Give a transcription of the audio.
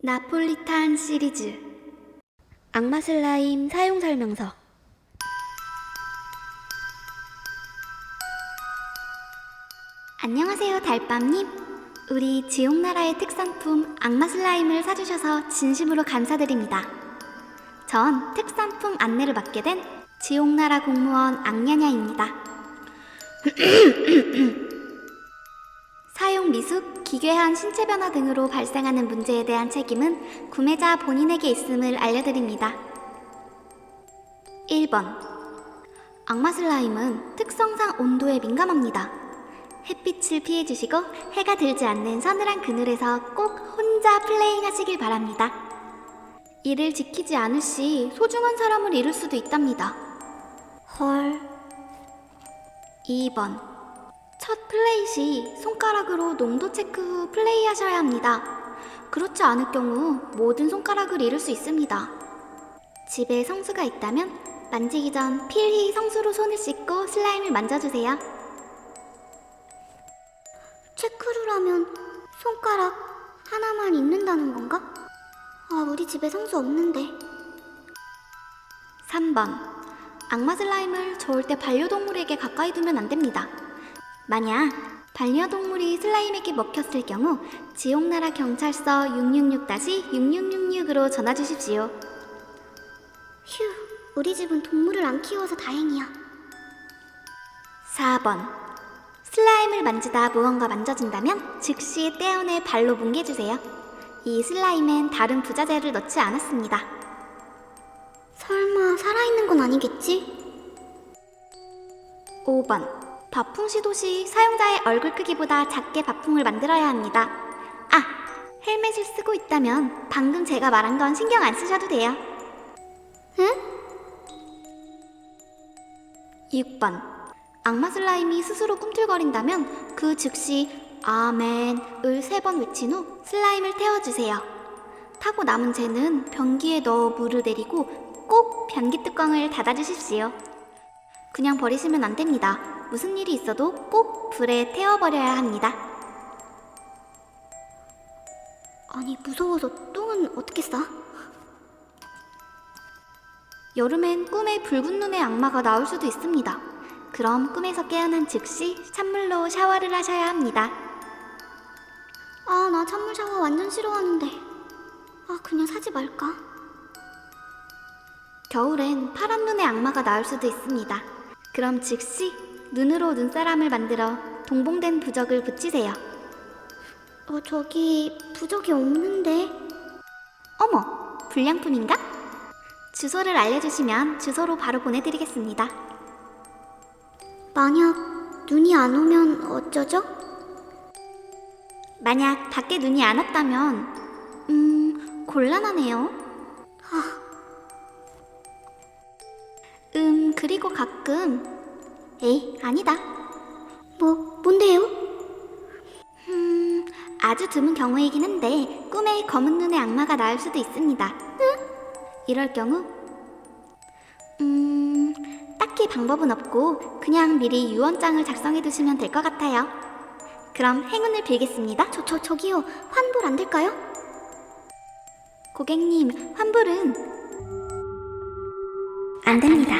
나폴리탄 시리즈. 악마 슬라임 사용 설명서. 안녕하세요 달밤님. 우리 지옥나라의 특산품 악마 슬라임을 사주셔서 진심으로 감사드립니다. 전 특산품 안내를 맡게 된 지옥나라 공무원 악냐냐입니다 기괴한 신체 변화 등으로 발생하는 문제에 대한 책임은 구매자 본인에게 있음을 알려드립니다. 1번. 악마 슬라임은 특성상 온도에 민감합니다. 햇빛을 피해주시고 해가 들지 않는 서늘한 그늘에서 꼭 혼자 플레잉하시길 바랍니다. 이를 지키지 않을 시 소중한 사람을 잃을 수도 있답니다. 헐. 2번. 첫 플레이 시 손가락으로 농도 체크 후 플레이하셔야 합니다. 그렇지 않을 경우 모든 손가락을 잃을 수 있습니다. 집에 성수가 있다면 만지기 전 필히 성수로 손을 씻고 슬라임을 만져주세요. 체크를 하면 손가락 하나만 잃는다는 건가? 아, 우리 집에 성수 없는데. 3번. 악마 슬라임을 절대 반려동물에게 가까이 두면 안 됩니다. 만약 반려동물이 슬라임에게 먹혔을 경우 지옥나라 경찰서 666-6666으로 전화 주십시오. 휴, 우리 집은 동물을 안 키워서 다행이야. 4번. 슬라임을 만지다 무언가 만져진다면 즉시 떼어내 발로 뭉개주세요. 이 슬라임엔 다른 부자재를 넣지 않았습니다. 설마 살아있는 건 아니겠지? 5번. 바풍 시도 시 사용자의 얼굴 크기보다 작게 바풍을 만들어야 합니다. 아, 헬멧을 쓰고 있다면 방금 제가 말한 건 신경 안 쓰셔도 돼요. 응? 6번. 악마 슬라임이 스스로 꿈틀거린다면 그 즉시 아멘을 세 번 외친 후 슬라임을 태워주세요. 타고 남은 재는 변기에 넣어 물을 내리고 꼭 변기 뚜껑을 닫아주십시오. 그냥 버리시면 안 됩니다. 무슨 일이 있어도 꼭 불에 태워버려야 합니다. 아니, 무서워서 똥은 어떻게 싸? 여름엔 꿈에 붉은 눈의 악마가 나올 수도 있습니다. 그럼 꿈에서 깨어난 즉시 찬물로 샤워를 하셔야 합니다. 아, 나 찬물 샤워 완전 싫어하는데. 아, 그냥 사지 말까? 겨울엔 파란 눈의 악마가 나올 수도 있습니다. 그럼 즉시 눈으로 눈사람을 만들어 동봉된 부적을 붙이세요. 어, 저기 부적이 없는데. 어머, 불량품인가? 주소를 알려주시면 주소로 바로 보내드리겠습니다. 만약 눈이 안 오면 어쩌죠? 만약 밖에 눈이 안 왔다면, 음, 곤란하네요. 음, 그리고 가끔, 에이, 아니다. 뭐, 뭔데요? 음, 아주 드문 경우이긴 한데, 꿈에 검은 눈의 악마가 나올 수도 있습니다. 응? 이럴 경우, 음, 딱히 방법은 없고, 그냥 미리 유언장을 작성해 두시면 될 것 같아요. 그럼 행운을 빌겠습니다. 저, 저, 저기요. 환불 안 될까요? 고객님, 환불은 안 됩니다.